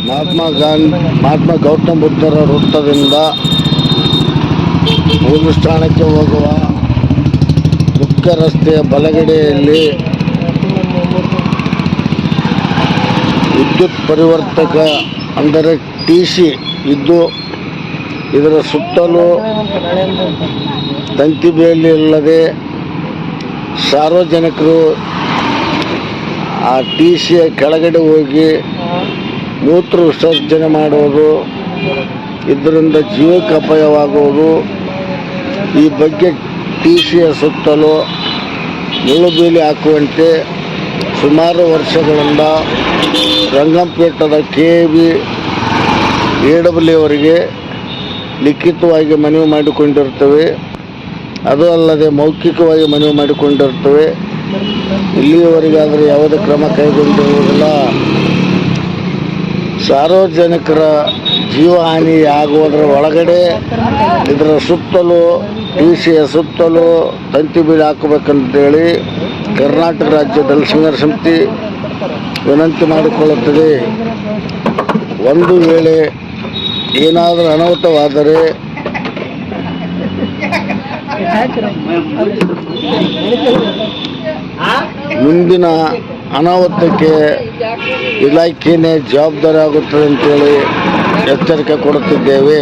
ಮಹಾತ್ಮ ಗಾಂಧಿ, ಮಹಾತ್ಮ ಗೌತಮ ಬುದ್ಧರ ವೃತ್ತದಿಂದ ಪೊಲೀಸ್ ಠಾಣಕ್ಕೆ ಹೋಗುವ ದುಃಖ ರಸ್ತೆಯ ಬಲಗಡೆಯಲ್ಲಿ ವಿದ್ಯುತ್ ಪರಿವರ್ತಕ ಅಂದರೆ ಟಿ ಸಿ ಇದ್ದು ಇದರ ಸುತ್ತಲೂ ತಂತಿ ಬೇಲಿ ಇಲ್ಲದೆ ಸಾರ್ವಜನಿಕರು ಆ ಟಿ ಸಿಯ ಕೆಳಗಡೆ ಹೋಗಿ ಮೂತ್ರ ವಿಸರ್ಜನೆ ಮಾಡುವುದು, ಇದರಿಂದ ಜೀವಕ್ಕೆ ಅಪಾಯವಾಗುವುದು, ಈ ಬಗ್ಗೆ ಟಿ ಸಿಯ ಸುತ್ತಲೂ ಮುಳ್ಳುಬೇಲಿ ಹಾಕುವಂತೆ ಸುಮಾರು ವರ್ಷಗಳಿಂದ ರಂಗಂಪೇಟದ ಕೆ ಬಿ ಎ ಡಬ್ಲ್ಯೂ ಅವರಿಗೆ ಲಿಖಿತವಾಗಿ ಮನವಿ ಮಾಡಿಕೊಂಡಿರ್ತವೆ. ಅದು ಅಲ್ಲದೆ ಮೌಖಿಕವಾಗಿ ಮನವಿ ಮಾಡಿಕೊಂಡಿರ್ತೇವೆ. ಇಲ್ಲಿಯವರೆಗಾದರೂ ಯಾವುದೇ ಕ್ರಮ ಕೈಗೊಂಡಿರುವುದಿಲ್ಲ. ಸಾರ್ವಜನಿಕರ ಜೀವಹಾನಿ ಆಗುವುದರ ಒಳಗಡೆ ಇದರ ಸುತ್ತಲೂ ಟಿ ಸಿಯ ಸುತ್ತಲೂ ತಂತಿ ಬೀಳು ಹಾಕಬೇಕಂತೇಳಿ ಕರ್ನಾಟಕ ರಾಜ್ಯ ದಲಿತ ಸಂಘರ್ಷ ಸಮಿತಿ ವಿನಂತಿ ಮಾಡಿಕೊಳ್ಳುತ್ತದೆ. ಒಂದು ವೇಳೆ ಏನಾದರೂ ಅನಾಹುತವಾದರೆ ಮುಂದಿನ ಅನಾಹುತಕ್ಕೆ ಇಲಾಖೆನೇ ಜವಾಬ್ದಾರಿ ಆಗುತ್ತದೆ ಅಂತೇಳಿ ಎಚ್ಚರಿಕೆ ಕೊಡುತ್ತಿದ್ದೇವೆ.